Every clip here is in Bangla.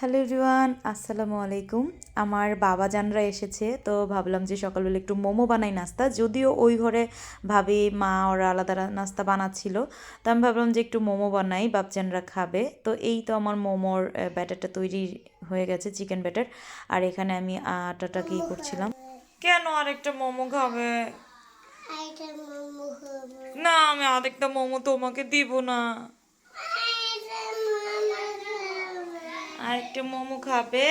হ্যালো রিওয়ান আসসালামু আলাইকুম। আমার বাবা জানরা এসেছে তো ভাবলাম যে সকালবেলা একটু মোমো বানাই নাস্তা। যদিও ওই ঘরে ভাবি মা ওরা আলাদা নাস্তা বানাচ্ছিল তো আমি ভাবলাম যে একটু মোমো বানাই বাপজানরা খাবে। তো এই তো আমার মোমোর ব্যাটারটা তৈরি হয়ে গেছে চিকেন ব্যাটার। আর এখানে আমি আটাটা কি করছিলাম? কেন আরেকটা মোমো খাবে? না আমি আরেকটা মোমো তোমাকে দিব না। আরেকটা মোমো খাবে?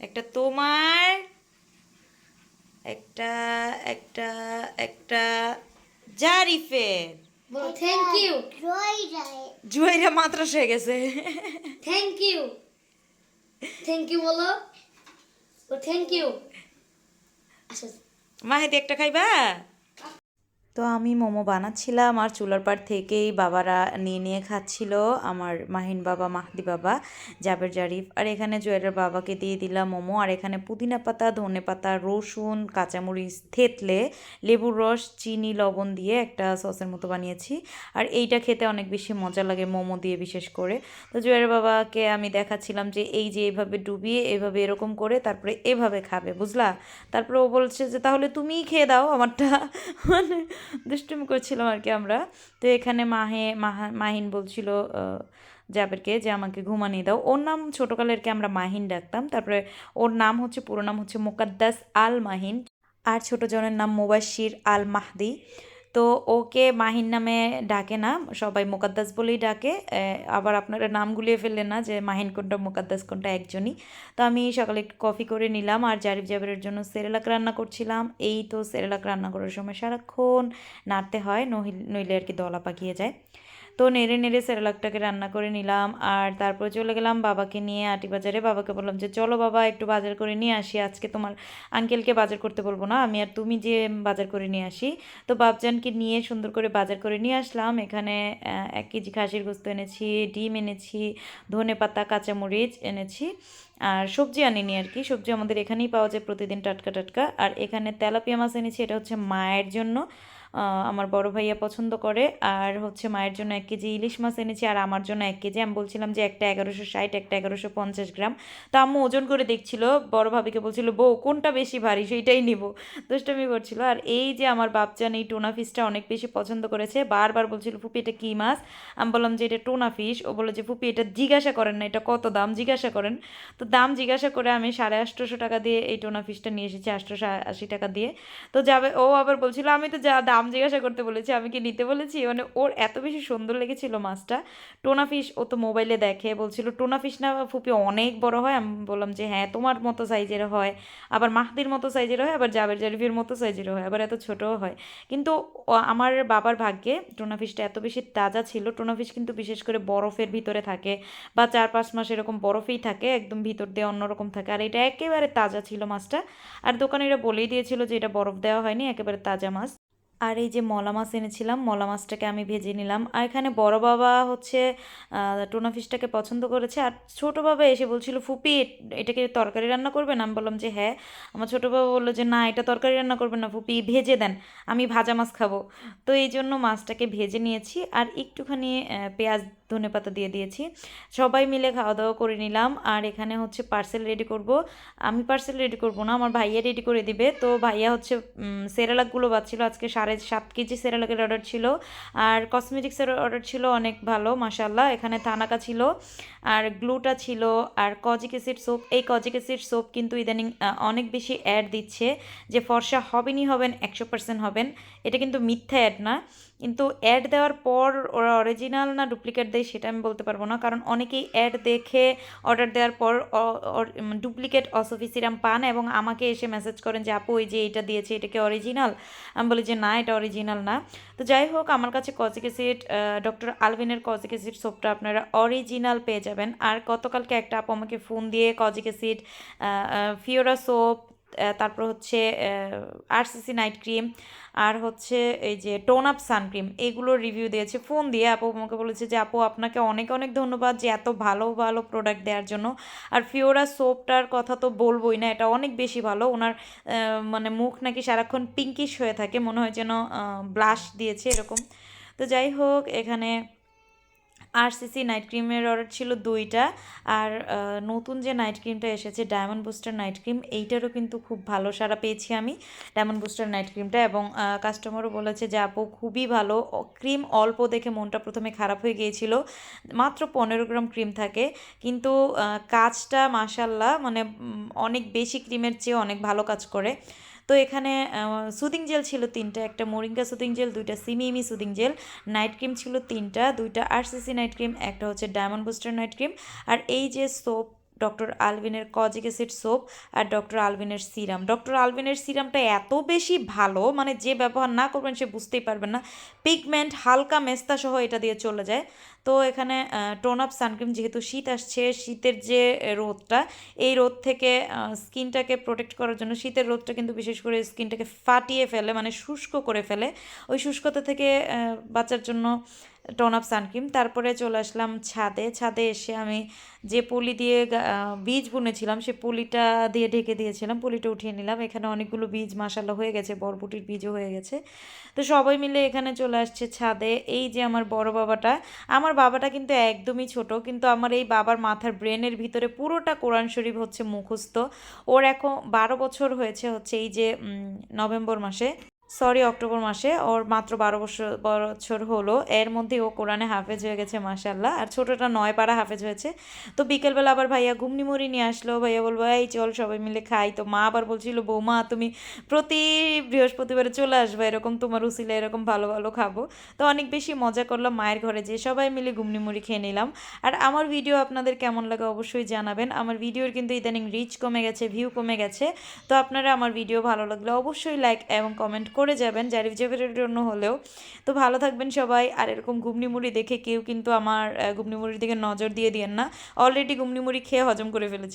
একটা তোমার একটা একটা একটা জারিফের। থ্যাংক ইউ জয় যায় জুয়াইরা মাত্রাস হয়ে গেছে। থ্যাংক ইউ থ্যাংক ইউ বলো। ও থ্যাংক ইউ আচ্ছা। মাহিদি একটা খাইবা? তো আমি মোমো বানাচ্ছিলাম আর চুলার পাড় থেকেই বাবারা নিয়ে নিয়ে খাচ্ছিল, আমার মাহিন বাবা, মাহদি বাবা, জাবের জারিফ। আর এখানে জুয়েলের বাবাকে দিয়ে দিলাম মোমো। আর এখানে পুদিনা পাতা, ধনে পাতা, রসুন, কাঁচামরিচ, থেতলে, লেবুর রস, চিনি, লবণ দিয়ে একটা সসের মতো বানিয়েছি। আর এইটা খেতে অনেক বেশি মজা লাগে মোমো দিয়ে বিশেষ করে। তো জুয়েলের বাবাকে আমি দেখাচ্ছিলাম যে এই যে এভাবে ডুবিয়ে, এভাবে এরকম করে তারপরে এভাবে খাবে, বুঝলা? তারপরে ও বলছে যে, তাহলে তুমিই খেয়ে দাও আমারটা। মানে দুষ্টুমি করছিলাম আর কি আমরা। তো এখানে মাহে, মাহা, মাহিন বলছিল জাবেরকে যে আমাকে ঘুমানিয়ে দাও। ওর নাম ছোটোকালেরকে আমরা মাহিন ডাকতাম। তারপরে ওর নাম হচ্ছে, পুরো নাম হচ্ছে মোকাদ্দাস আল মাহিন আর ছোটো জনের নাম মুবাশির আল মাহদি তো ওকে মাহিন নামে ডাকে না, সবাই মোকাদ্দাস বলেই ডাকে। আবার আপনারা নাম গুলিয়ে ফেললেন না যে মাহিন কোনটা, মোকাদ্দাস কোনটা, একজনই। তো আমি সকালে একটু কফি করে নিলাম আর জারিফ জাবেরের জন্য সেরেলাক রান্না করছিলাম। এই তো সেরেলাক রান্না করার সময় সারাক্ষণ নাড়তে হয় নইলে আর কি দলা পাকিয়ে যায়। তো নেড়ে নেড়ে সেরেলাকটাকে রান্না করে নিলাম। আর তারপর চলে গেলাম বাবাকে নিয়ে আটি বাজারে বাবাকে বললাম যে, চলো বাবা, একটু বাজার করে নিয়ে আসি। আজকে তোমার আঙ্কেলকে বাজার করতে বলব না। আমি আর তুমি যে বাজার করে নিয়ে আসি। তো বাপজানকে নিয়ে সুন্দর করে বাজার করে নিয়ে আসলাম। এখানে এক কেজি খাসির গোস্ত এনেছি, ডিম এনেছি, ধনে পাতা, কাঁচামরিচ এনেছি, আর সবজি আনিনি আর কি। সবজি আমাদের এখানেই পাওয়া যায় প্রতিদিন টাটকা টাটকা। আর এখানে তেলাপিয়া মাছ এনেছি, এটা হচ্ছে মায়ের জন্য। আমার বড় ভাইয়া পছন্দ করে। আর হচ্ছে মায়ের জন্য এক কেজি ইলিশ মাছ এনেছি, আর আমার জন্য এক কেজি। আমি বলছিলাম যে একটা এগারোশো ষাট, একটা এগারোশো পঞ্চাশ গ্রাম। তো আম্মু ওজন করে দেখছিল, বড় ভাবিকে বলছিল, বউ, কোনটা বেশি ভারী? সেইটাই নিব। দুষ্টমি করছিল। আর এই যে আমার বাপচান এই টোনা ফিশটা অনেক বেশি পছন্দ করেছে। বারবার বলছিল, ফুপি, এটা কী মাছ? আমি বললাম যে, এটা টোনা ফিশ। ও বলে যে, ফুপি, এটা জিজ্ঞাসা করেন না, এটা কত দাম? জিজ্ঞাসা করেন। তো দাম জিজ্ঞাসা করে আমি সাড়ে আটশোশো টাকা দিয়ে এই টোনা ফিশটা নিয়ে এসেছি, আটশোশো আশি টাকা দিয়ে। তো যাবে, ও আবার বলছিল, আমি তো যা দাম জিজ্ঞাসা করতে বলেছি, আমি কি নিতে বলেছি? মানে ওর এত বেশি সুন্দর লেগেছিল মাছটা। টোনা ফিশ ও তো মোবাইলে দেখে, বলছিল, টোনা ফিশ না ফুপি অনেক বড় হয়? আমি বললাম যে হ্যাঁ তোমার মতো সাইজের হয়। আবার মাহদির মতো সাইজের হয়, আবার জাবের জারিফের মতো সাইজের হয়, আবার এত ছোটও হয়। কিন্তু আমার বাবার ভাগ্যে টোনা ফিশটা এত বেশি তাজা ছিল, টোনা ফিশ কিন্তু বিশেষ করে বরফের ভিতরে থাকে বা চার পাঁচ মাস এরকম বরফেই থাকে, একদম ভিতর দিয়ে অন্যরকম থাকে। আর এটা একেবারে তাজা ছিল মাছটা। আর দোকানিরা বলেই দিয়েছিল যে, এটা বরফ দেওয়া হয়নি, একেবারে তাজা মাছ। আর এই যে মলা মাছ এনেছিলাম, মলা মাছটাকে আমি ভেজে নিলাম। আর এখানে বড় বাবা হচ্ছে টোনা ফিশটাকে পছন্দ করেছে। আর ছোটো বাবা এসে বলছিল, ফুপি, এটাকে তরকারি রান্না করবেন? আমি বললাম যে হ্যাঁ। আমার ছোটো বাবা বলল যে, না, এটা তরকারি রান্না করবেন না, ফুপি, ভেজে দেন, আমি ভাজা মাছ খাব। তো এই জন্য মাছটাকে ভেজে নিয়েছি। আর একটুখানি পেঁয়াজ ধনে পাতা দিয়ে দিয়েছি। সবাই মিলে খাওয়া দাওয়া করে নিলাম। আর এখানে হচ্ছে পার্সেল রেডি করব। আমি পার্সেল রেডি করব না, আমার ভাইয়া রেডি করে দিবে। তো ভাইয়া হচ্ছে সেরেলাকগুলো বাচ্ছিল আজকে সাড়ে সাত কেজি সেরালাকের অর্ডার ছিল। আর কসমেটিক্সের অর্ডার ছিল অনেক ভালো মাসাল্লাহ এখানে থানাকা ছিল, আর গ্লুটা ছিল, আর কজিক অ্যাসিড সোপ এই কজিক অ্যাসিড সোপ কিন্তু ইদানিং অনেক বেশি অ্যাড দিচ্ছে যে ফর্সা হবেনই হবেন, একশো পার্সেন্ট হবেন। এটা কিন্তু মিথ্যা অ্যাড না। কিন্তু অ্যাড দেওয়ার পর ওরা অরিজিনাল না ডুপ্লিকেট দেয় সেটা আমি বলতে পারব না। কারণ অনেকেই অ্যাড দেখে অর্ডার দেওয়ার পর ডুপ্লিকেট অসফি সিরাম পান এবং আমাকে এসে মেসেজ করেন যে, আপু ওই যে এটা দিয়েছে, এটা কি অরিজিনাল আমি বলি যে, না, এটা অরিজিনাল না। তো যাই হোক, আমার কাছে কজিক অ্যাসিড ডক্টর আলভিনের কজিক অ্যাসিড সোপটা আপনারা অরিজিনাল পেয়ে যাবেন। আর গতকালকে একটা আপু আমাকে ফোন দিয়ে কজিক অ্যাসিড ফিওরা সোপ তারপর হচ্ছে আরসিসি নাইট ক্রিম আর হচ্ছে এই যে টোন আপ সানক্রিম এগুলোর রিভিউ দিয়েছে ফোন দিয়ে আপু আমাকে বলেছে যে, আপু, আপনাকে অনেক অনেক ধন্যবাদ যে এত ভালো ভালো প্রোডাক্ট দেওয়ার জন্য। আর ফিওরা সোপটার কথা তো বলবোই না, এটা অনেক বেশি ভালো। ওনার মানে মুখ নাকি সারাক্ষণ পিঙ্কিশ হয়ে থাকে, মনে হয় যেন ব্লাশ দিয়েছে এরকম। তো যাই হোক, এখানে আরসিসি নাইট ক্রিমের অর্ডার ছিল দুইটা। আর নতুন যে নাইট ক্রিমটা এসেছে ডায়মন্ড বুস্টার নাইট ক্রিম এইটারও কিন্তু খুব ভালো সারা পেয়েছি আমি ডায়মন্ড বুস্টার নাইট ক্রিমটা এবং কাস্টমারও বলেছে যে, আপু, খুবই ভালো। ক্রিম অল্প দেখে মনটা প্রথমে খারাপ হয়ে গিয়েছিল। মাত্র পনেরো গ্রাম ক্রিম থাকে। কিন্তু কাজটা মাসাল্লাহ মানে অনেক বেশি ক্রিমের চেয়ে অনেক ভালো কাজ করে। তো এখানে সুদিং জেল ছিল তিনটা, একটা মোরিঙ্গা সুদিং জেল দুইটা সিমিমি সুদিং জেল নাইট ক্রিম ছিল তিনটা, দুইটা আরসিসি নাইট ক্রিম একটা হচ্ছে ডায়মন্ড বুস্টার নাইট ক্রিম আর এই যে সোপ ডক্টর আলভিনের কজিক অ্যাসিড সোপ আর ডক্টর আলভিনের সিরাম। ডক্টর আলভিনের সিরামটা এত বেশি ভালো মানে যে ব্যবহার না করবেন সে বুঝতেই পারবেন না। পিগমেন্ট, হালকা মেস্তা সহ এটা দিয়ে চলে যায়। তো এখানে টোন আপ সানক্রিম যেহেতু শীত আসছে, শীতের যে রোদটা, এই রোদ থেকে স্কিনটাকে প্রোটেক্ট করার জন্য শীতের রোদটা কিন্তু বিশেষ করে স্কিনটাকে ফাটিয়ে ফেলে মানে শুষ্ক করে ফেলে। ওই শুষ্কতা থেকে বাঁচার জন্য টোন আপ সানক্রিম তারপরে চলে আসলাম ছাদে। ছাদে এসে আমি যে পলি দিয়ে বীজ বুনেছিলাম, সে পলিটা দিয়ে ঢেকে দিয়েছিলাম। পলিটা উঠিয়ে নিলাম। এখানে অনেকগুলো বীজ মাসাল্লা হয়ে গেছে। বরবটির বীজও হয়ে গেছে। তো সবাই মিলে এখানে চলে আসছে ছাদে। এই যে আমার বড় বাবাটা, আমার বাবাটা কিন্তু একদমই ছোট, কিন্তু আমার এই বাবার মাথার ব্রেনের ভিতরে পুরোটা কোরআন শরীফ হচ্ছে মুখস্থ। ওর এখন বারো বছর হয়েছে হচ্ছে এই যে নভেম্বর মাসে। সরি, অক্টোবর মাসে। ওর মাত্র বারো বছর বছর হলো। এর মধ্যে ও কোরআনে হাফেজ হয়ে গেছে মাসাল্লাহ আর ছোটোটা নয় পাড়া হাফেজ হয়েছে। তো বিকেলবেলা আবার ভাইয়া ঘুমনি মুড়ি নিয়ে আসলো। ভাইয়া বলব এই চল সবাই মিলে খাই। তো মা আবার বলছিল, বৌমা, তুমি প্রতি বৃহস্পতিবারে চলে আসবে। এরকম তোমার উসিলে এরকম ভালো ভালো খাব। তো অনেক বেশি মজা করলাম মায়ের ঘরে যে সবাই মিলে ঘুমনি মুড়ি খেয়ে নিলাম। আর আমার ভিডিও আপনাদের কেমন লাগে অবশ্যই জানাবেন। আমার ভিডিওর কিন্তু ইদানিং রিচ কমে গেছে, ভিউ কমে গেছে। তো আপনারা আমার ভিডিও ভালো লাগলে অবশ্যই লাইক এবং কমেন্ট করে যাবেন, জারিফ জাফরের জন্য হলেও। তো ভালো থাকবেন সবাই। আর এরকম ঘুমনি মুড়ি দেখে কেউ কিন্তু আমার ঘুমনি মুড়ির দিকে নজর দিয়ে দিয়েন না। অলরেডি ঘুমনি মুড়ি খেয়ে হজম করে ফেলেছি।